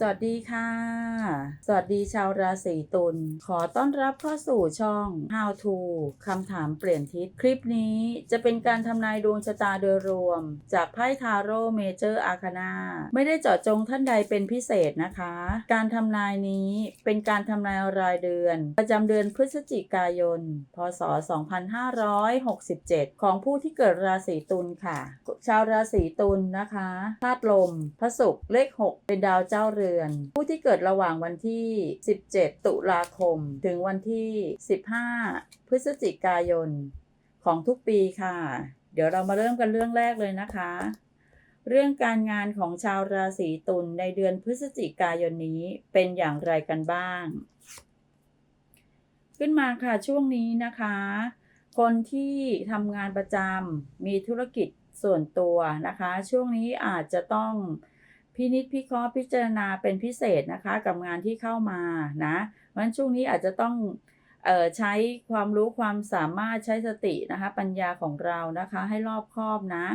สวัสดีค่ะ สวัสดีชาวราศีตุล ขอต้อนรับเข้าสู่ช่อง How to คำถามเปลี่ยนทิศ คลิปนี้จะเป็นการทำนายดวงชะตาโดยรวม จากไพ่ทาโร่เมเจอร์อาคานาไม่ได้เจาะจงท่านใดเป็นพิเศษนะคะ การทำนายนี้เป็นการทำนายรายเดือน ประจำเดือนพฤศจิกายน พศ 2567 ของผู้ที่เกิดราศีตุลค่ะ ชาวราศีตุลนะคะธาตุลมพระศุกร์เลข 6 เป็นดาวเจ้าเรือน ผู้ที่เกิดระหว่างวันที่ 17 ตุลาคม ถึงวันที่ 15 พฤศจิกายน ของทุกปีค่ะ เดี๋ยวเรามาเริ่มกันเรื่องแรกเลยนะคะ เรื่องการงานของชาวราศีตุลในเดือนพฤศจิกายนนี้เป็นอย่างไรกันบ้าง ขึ้นมาค่ะช่วงนี้นะคะ คนที่ทำงานประจำมีธุรกิจส่วนตัวนะคะ ช่วงนี้อาจจะต้อง พินิจพิเคราะห์พิจารณาเป็นพิเศษนะคะ กับงานที่เข้ามานะเพราะฉะนั้นช่วงนี้อาจจะต้องออใช้ความรู้ความสามารถใช้สตินะคะ ปัญญาของเรานะคะ ให้รอบคอบนะ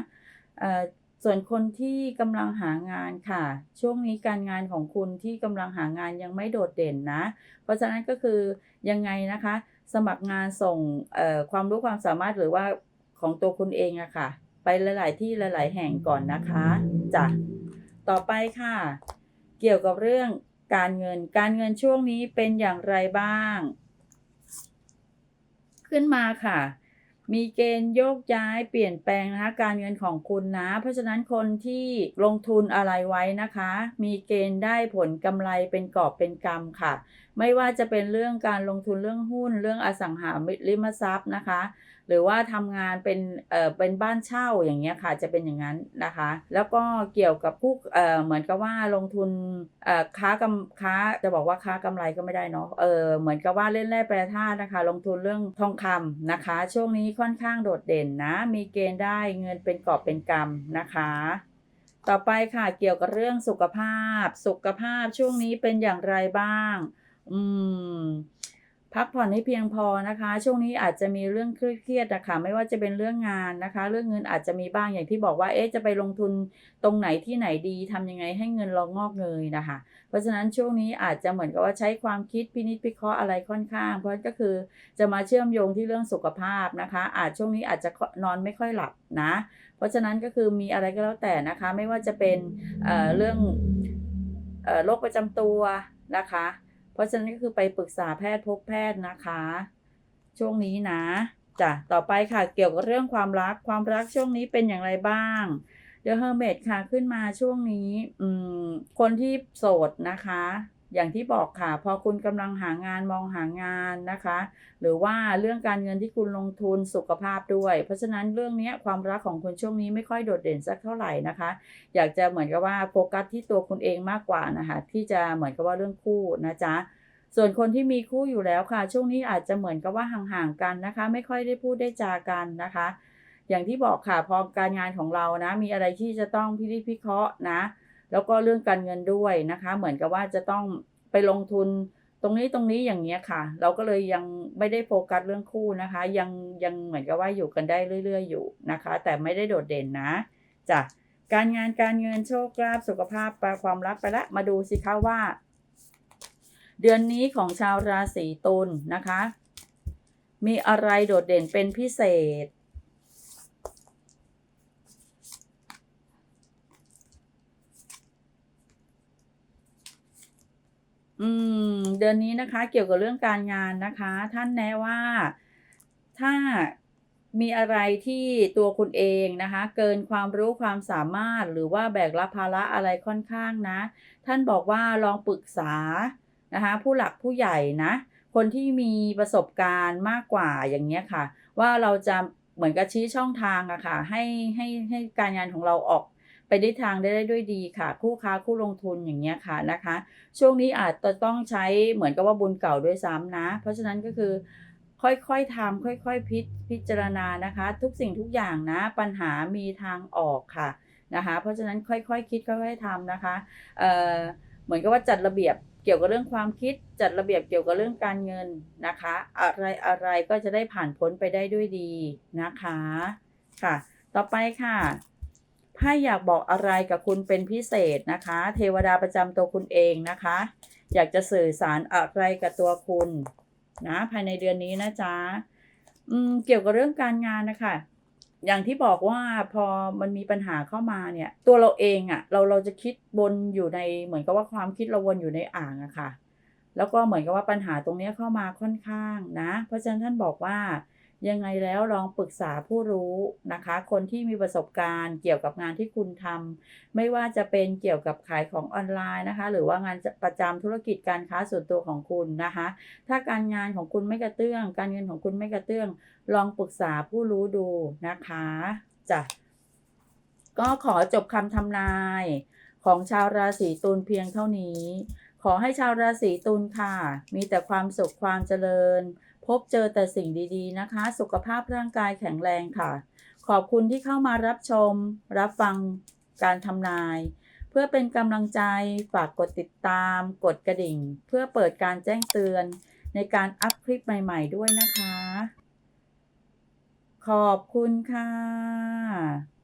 ส่วนคนที่กำลังหางานค่ะ ช่วงนี้การงานของคุณที่กำลังหางานยังไม่โดดเด่นนะ เพราะฉะนั้นก็คือยังไงนะคะ สมัครงานส่งความรู้ความสามารถหรือว่าของตัวคุณเองอะค่ะ ไปหลาย ๆ ที่หลาย ๆ แห่งก่อนนะคะจ้ะ ต่อไปค่ะ เกี่ยวกับเรื่องการเงิน การเงินช่วงนี้เป็นอย่างไรบ้าง ขึ้นมาค่ะ มีเกณฑ์โยกย้ายเปลี่ยนแปลงนะคะการเงินของคุณนะ เพราะฉะนั้นคนที่ลงทุนอะไรไว้นะคะ มีเกณฑ์ได้ผลกำไรเป็นกอบเป็นกำค่ะ ไม่ว่าจะเป็นเรื่องการลงทุนเรื่องหุ้นเรื่องอสังหาริมทรัพย์นะคะ หรือว่าทำงานเป็นเอ่อเป็นบ้านเช่าอย่างเงี้ยค่ะจะเป็นอย่างนั้นนะคะ แล้วก็เกี่ยวกับผู้เอ่อเหมือนกับว่าลงทุนเอ่อค้ากำค้าจะบอกว่าค้ากำไรก็ไม่ได้เนาะเออเหมือนกับว่าเล่นแร่แปรธาตุนะคะ ลงทุนเรื่องทองคำนะคะ ช่วงนี้ค่อนข้างโดดเด่นนะ มีเกณฑ์ได้เงินเป็นกอบเป็นกำนะคะต่อไปค่ะเกี่ยวกับเรื่องสุขภาพ สุขภาพช่วงนี้เป็นอย่างไรบ้าง อืม พักผ่อนให้เพียงพอนะคะ ช่วงนี้อาจจะมีเรื่องเครียดๆนะคะไม่ว่าจะเป็นเรื่องงานนะคะ เรื่องเงินอาจจะมีบ้างอย่างที่บอกว่าเอ๊ะจะไปลงทุนตรงไหนที่ไหนดีทำยังไงให้เงินเรางอกเงยนะคะ เพราะฉะนั้นช่วงนี้อาจจะเหมือนกับว่าใช้ความคิดพินิจพิเคราะห์อะไรค่อนข้าง เพราะก็คือจะมาเชื่อมโยงที่เรื่องสุขภาพนะคะ อาจช่วงนี้อาจจะนอนไม่ค่อยหลับนะ เพราะฉะนั้นก็คือมีอะไรก็แล้วแต่นะคะ ไม่ว่าจะเป็นเเรื่องโรคประจำตัวนะคะ เพราะฉะนั้นก็คือไปปรึกษาแพทย์พบแพทย์นะคะ ช่วงนี้นะจ้ะต่อไปค่ะเกี่ยวกับเรื่องความรักความรักช่วงนี้เป็นอย่างไรบ้างเดอะเฮอร์เมดค่ะขึ้นมาช่วงนี้ อืม คนที่โสดนะคะ อย่างที่บอกค่ะ พอคุณกำลังหางานมองหางานนะคะ หรือว่าเรื่องการเงินที่คุณลงทุนสุขภาพด้วย เพราะฉะนั้นเรื่องนี้ความรักของคุณช่วงนี้ไม่ค่อยโดดเด่นสักเท่าไหร่นะคะ อยากจะเหมือนกับว่าโฟกัสที่ตัวคุณเองมากกว่านะคะที่จะเหมือนกับว่าเรื่องคู่นะจ๊ะส่วนคนที่มีคู่อยู่แล้วค่ะ ช่วงนี้อาจจะเหมือนกับว่าห่างๆกันนะคะ ไม่ค่อยได้พูดได้จากันนะคะ อย่างที่บอกค่ะพอการงานของเรานะ มีอะไรที่จะต้องพิจิตพิเคราะห์นะ แล้วก็เรื่องการเงินด้วยนะคะ เหมือนกับว่าจะต้องไปลงทุนตรงนี้ตรงนี้อย่างเงี้ยค่ะ เราก็เลยยังไม่ได้โฟกัสเรื่องคู่นะคะ ยังยังเหมือนกับว่าอยู่กันได้เรื่อย ๆ อยู่นะคะ แต่ไม่ได้โดดเด่นนะจ้ะการงานการเงินโชคลาภสุขภาพความรักไปละมาดูสิคะว่า เดือนนี้ของชาวราศีตุลนะคะ มีอะไรโดดเด่นเป็นพิเศษ อืมเดือนนี้นะคะ เกี่ยวกับเรื่องการงานนะคะ ท่านแนะว่าถ้ามีอะไรที่ตัวคุณเองนะคะ เกินความรู้ความสามารถหรือว่าแบกรับภาระอะไรค่อนข้างนะ ท่านบอกว่าลองปรึกษานะคะ ผู้หลักผู้ใหญ่นะ คนที่มีประสบการณ์มากกว่าอย่างเงี้ยค่ะ ว่าเราจะเหมือนกับชี้ช่องทางอะค่ะให้ให้ให้การงานของเราออก ไปได้ทางได้ด้วยดีค่ะ คู่ค้าคู่ลงทุนอย่างเงี้ยค่ะนะคะ ช่วงนี้อาจจะต้องใช้เหมือนกับว่าบุญเก่าด้วยซ้ำนะ เพราะฉะนั้นก็คือค่อยๆทำค่อยๆพิจพิจารณานะคะ ทุกสิ่งทุกอย่างนะ ปัญหามีทางออกค่ะนะคะ เพราะฉะนั้นค่อยๆคคิดค่อยๆทำนะคะเอ่อเหมือนกับว่าจัดระเบียบเกี่ยวกับเรื่องความคิดจัดระเบียบเกี่ยวกับเรื่องการเงินนะคะ อะไรอะไรก็จะได้ผ่านพ้นไปได้ด้วยดีนะคะ ค่ะ ต่อไปค่ะ ไพ่อยากบอกอะไรกับคุณเป็นพิเศษนะคะ เทวดาประจำตัวคุณเองนะคะ อยากจะสื่อสารอะไรกับตัวคุณนะภายในเดือนนี้นะจ๊ะอืมเกี่ยวกับเรื่องการงานนะคะ อย่างที่บอกว่าพอมันมีปัญหาเข้ามาเนี่ย ตัวเราเองอะ่ะ เราเราจะคิดวนอยู่ในเหมือนกับว่าความคิดเราวนอยู่ในอ่างอะค่ะ แล้วก็เหมือนกับว่าปัญหาตรงนี้เข้ามาค่อนข้างนะ เพราะฉะนั้นท่านบอกว่า ยังไงแล้วลองปรึกษาผู้รู้นะคะ คนที่มีประสบการณ์เกี่ยวกับงานที่คุณทำไม่ว่าจะเป็นเกี่ยวกับขายของออนไลน์นะคะ หรือว่างานประจำธุรกิจการค้าส่วนตัวของคุณนะคะ ถ้าการงานของคุณไม่กระเตื้อง การเงินของคุณไม่กระเตื้อง ลองปรึกษาผู้รู้ดูนะคะจ้ะก็ขอจบคำทำนายของชาวราศีตุลเพียงเท่านี้ ขอให้ชาวราศีตุลค่ะ มีแต่ความสุขความเจริญ พบเจอแต่สิ่งดีๆนะคะ สุขภาพร่างกายแข็งแรงค่ะ ขอบคุณที่เข้ามารับชม รับฟังการทำนาย เพื่อเป็นกำลังใจฝากกดติดตาม กดกระดิ่ง เพื่อเปิดการแจ้งเตือน ในการอัพคลิปใหม่ๆด้วยนะคะ ขอบคุณค่ะ